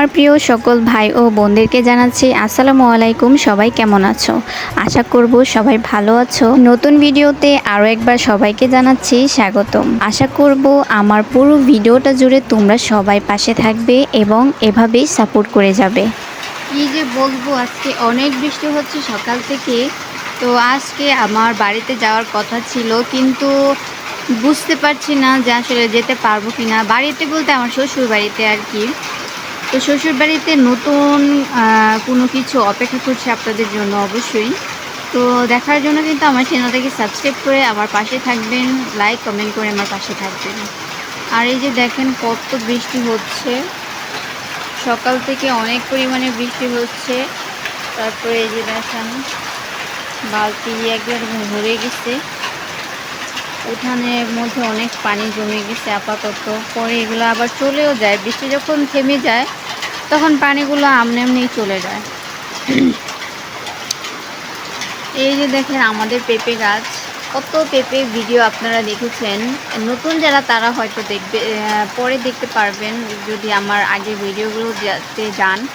আমার প্রিয় সকল ভাই ও বোনদেরকে জানাচ্ছি, আসসালামু আলাইকুম, সবাই কেমন আছো? আশা করব সবাই ভালো আছো। নতুন ভিডিওতে আরও একবার সবাইকে জানাচ্ছি স্বাগতম। আশা করব আমার পুরো ভিডিওটা জুড়ে তোমরা সবাই পাশে থাকবে এবং এভাবেই সাপোর্ট করে যাবে। কি যে বলব, আজকে অনেক বৃষ্টি হচ্ছে সকাল থেকে। তো আজকে আমার বাড়িতে যাওয়ার কথা ছিল, কিন্তু বুঝতে পারছি না যে আসলে যেতে পারব কি না বাড়িতে বলতে আমার শ্বশুর বাড়িতে আর কি। তো শ্বশুর বাড়িতে নতুন কোনো কিছু অপেক্ষা করছে আপনাদের জন্য অবশ্যই। তো দেখার জন্য কিন্তু আমার চ্যানেলটাকে সাবস্ক্রাইব করে আমার পাশে থাকবেন লাইক কমেন্ট করে আমার পাশে থাকবেন। আর এই যে দেখেন কত বৃষ্টি হচ্ছে। সকাল থেকে অনেক পরিমাণে বৃষ্টি হচ্ছে। তারপরে এই যে দেখেন, বালতি একবার ভরে গেছে। উঠানের মধ্যে অনেক পানি জমে গেছে আপাতত। পরে এগুলো আবার চলেও যায়। বৃষ্টি যখন থেমে যায়, তখন পানিগুলো আমনে এমনিই চলে যায়। এই যে দেখেন আমাদের পেঁপে গাছ। কত পেঁপে ভিডিও আপনারা দেখেছেন। নতুন যারা, তারা হয়তো দেখবে পরে দেখতে পারবেন যদি আমার আগে ভিডিওগুলো যাতে যান।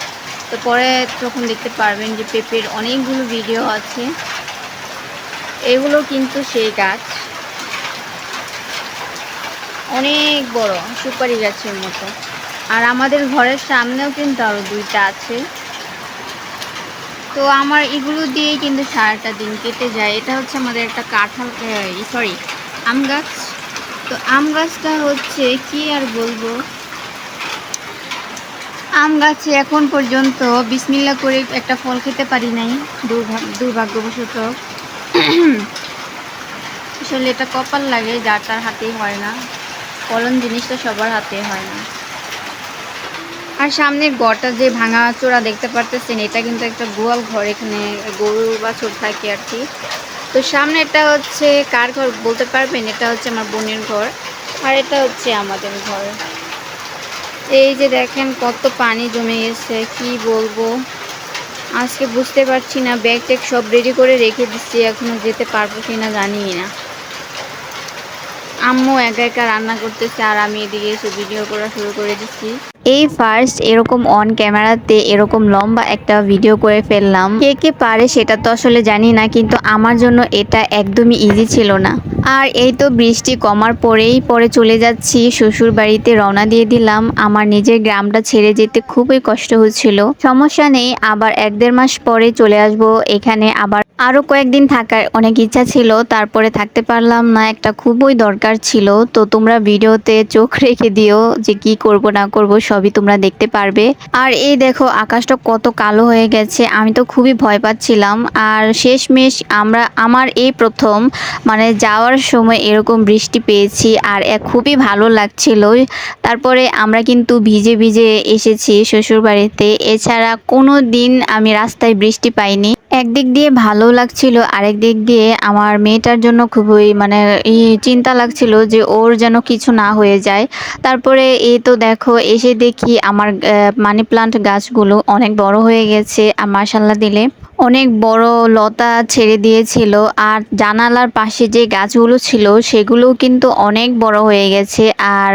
তো পরে তখন দেখতে পারবেন যে পেঁপের অনেকগুলো ভিডিও আছে। এগুলো কিন্তু সেই গাছ। অনেক বড় সুপারি গাছের মতো। আর আমাদের ঘরের সামনেও কিন্তু আরও দুইটা আছে। তো আমার এগুলো দিয়েই কিন্তু সারাটা দিন কেটে যায়। এটা হচ্ছে আমাদের একটা কাঁঠাল সরি আম গাছ। তো আম গাছটা হচ্ছে কি আর বলব? আম গাছে এখন পর্যন্ত বিসমিল্লা করে একটা ফল খেতে পারি নাই। দুর্ভাগ্য দুর্ভাগ্যবশত। আসলে এটা কপাল লাগে, যার তার হাতেই হয় না। ফলন জিনিসটা সবার হাতে হয় না। আর সামনের ঘরটা যে ভাঙা চোরা দেখতে পারতেছেন, এটা কিন্তু একটা গোয়াল ঘর, এখানে গরু বাছুর থাকে আর কি। তো সামনে এটা হচ্ছে কার ঘর বলতে পারবেন? এটা হচ্ছে আমার বোনের ঘর আর এটা হচ্ছে আমাদের ঘর। এই যে দেখেন কত পানি জমে গেছে, কি বলব? আজকে বুঝতে পারছি না ব্যাগ ট্যাগ সব রেডি করে রেখে দিচ্ছি, এখনও যেতে পারব কিনা জানি না। আম্মু একা একা রান্না করতেছে আর আমি এদিকে এসে ভিডিও করা শুরু করে দিচ্ছি। এই ফার্স্ট এরকম অন ক্যামেরাতে এরকম লম্বা একটা ভিডিও করে ফেললাম। কে কে পারে সেটা তো আসলে জানি না, কিন্তু আমার জন্য এটা একদমই ইজি ছিল না। আর এই তো বৃষ্টি কমার পরেই পরে চলে যাচ্ছি, শ্বশুর বাড়িতে রওনা দিয়ে দিলাম। আমার নিজের গ্রামটা ছেড়ে যেতে খুবই কষ্ট হচ্ছিল। সমস্যা নেই, আবার এক দেড় মাস পরে চলে আসব, এখানে আবার আরও কয়েকদিন থাকার অনেক ইচ্ছা ছিল, তারপরে থাকতে পারলাম না, একটা খুবই দরকার ছিল। তো তোমরা ভিডিওতে চোখ রেখে দিও যে কি করব, না করব, সবই তোমরা দেখতে পারবে। আর এই দেখো, আকাশটা কত কালো হয়ে গেছে, আমি তো খুবই ভয় পাচ্ছিলাম। আর শেষমেশ আমরা, আমার এই প্রথম মানে যাওয়ার সময় এরকম বৃষ্টি পেয়েছি, আর খুবই ভালো লাগছিল। তারপরে আমরা কিন্তু ভিজে ভিজে এসেছি শ্বশুর বাড়িতে এছাড়া কোনো দিন আমি রাস্তায় বৃষ্টি পাইনি। একদিক দিয়ে ভালো লাগছিল, আরেক দিক দিয়ে আমার মেয়েটার জন্য খুবই মানে চিন্তা লাগছিল যে ওর যেন কিছু না হয়ে যায়। তারপরে এই তো দেখো, এসে দেখি আমার মানি প্লান্ট গাছগুলো অনেক বড় হয়ে গেছে মাসাল্লা দিলে অনেক বড় লতা ছেড়ে দিয়েছিল। আর জানালার পাশে যে গাছগুলো ছিল সেগুলোও কিন্তু অনেক বড় হয়ে গেছে, আর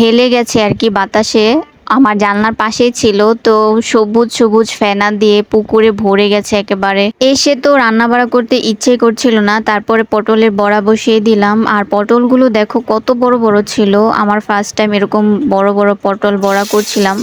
হেলে গেছে আর কি বাতাসে। আমার জানলার পাশেই ছিল, তো সবুজ সবুজ ফেনা দিয়ে পুকুরে ভরে গেছে একেবারে। এসে তো রান্না বাড়া করতে ইচ্ছে করছিল না, তারপরে পটলের বড়া বসিয়ে দিলাম। আর পটলগুলো দেখো কত বড় বড় ছিল, আমার ফার্স্ট টাইম এরকম বড় বড় পটল বড়া করছিলাম।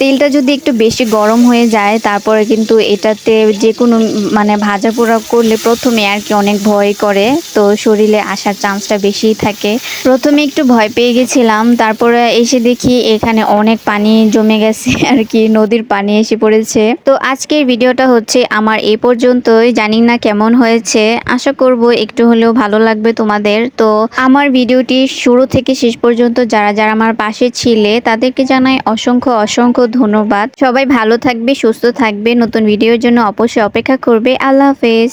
তেলটা যদি একটু বেশি গরম হয়ে যায়, তারপরে কিন্তু এটাতে যে কোনো মানে ভাজা পোড়া করলে প্রথমে আর কি অনেক ভয় করে, তো শরীরে আসার চান্সটা বেশিই থাকে। প্রথমে একটু ভয় পেয়ে গেছিলাম, তারপরে এসে দেখি এখানে অনেক পানি জমে গেছে, আর কি নদীর পানি এসে পড়েছে। তো আজকের ভিডিওটা হচ্ছে আমার এই পর্যন্তই, জানি না কেমন হয়েছে, আশা করব একটু হলেও ভালো লাগবে তোমাদের। তো আমার ভিডিওটি শুরু থেকে শেষ পর্যন্ত যারা যারা আমার পাশে ছিলে, তাদেরকে জানাই অসংখ্য অসংখ্য ধন্যবাদ। সবাই ভালো থাকবে সুস্থ থাকবে। নতুন ভিডিওর জন্য অবশ্যই অপেক্ষা করবে। আল্লাহ হাফেজ।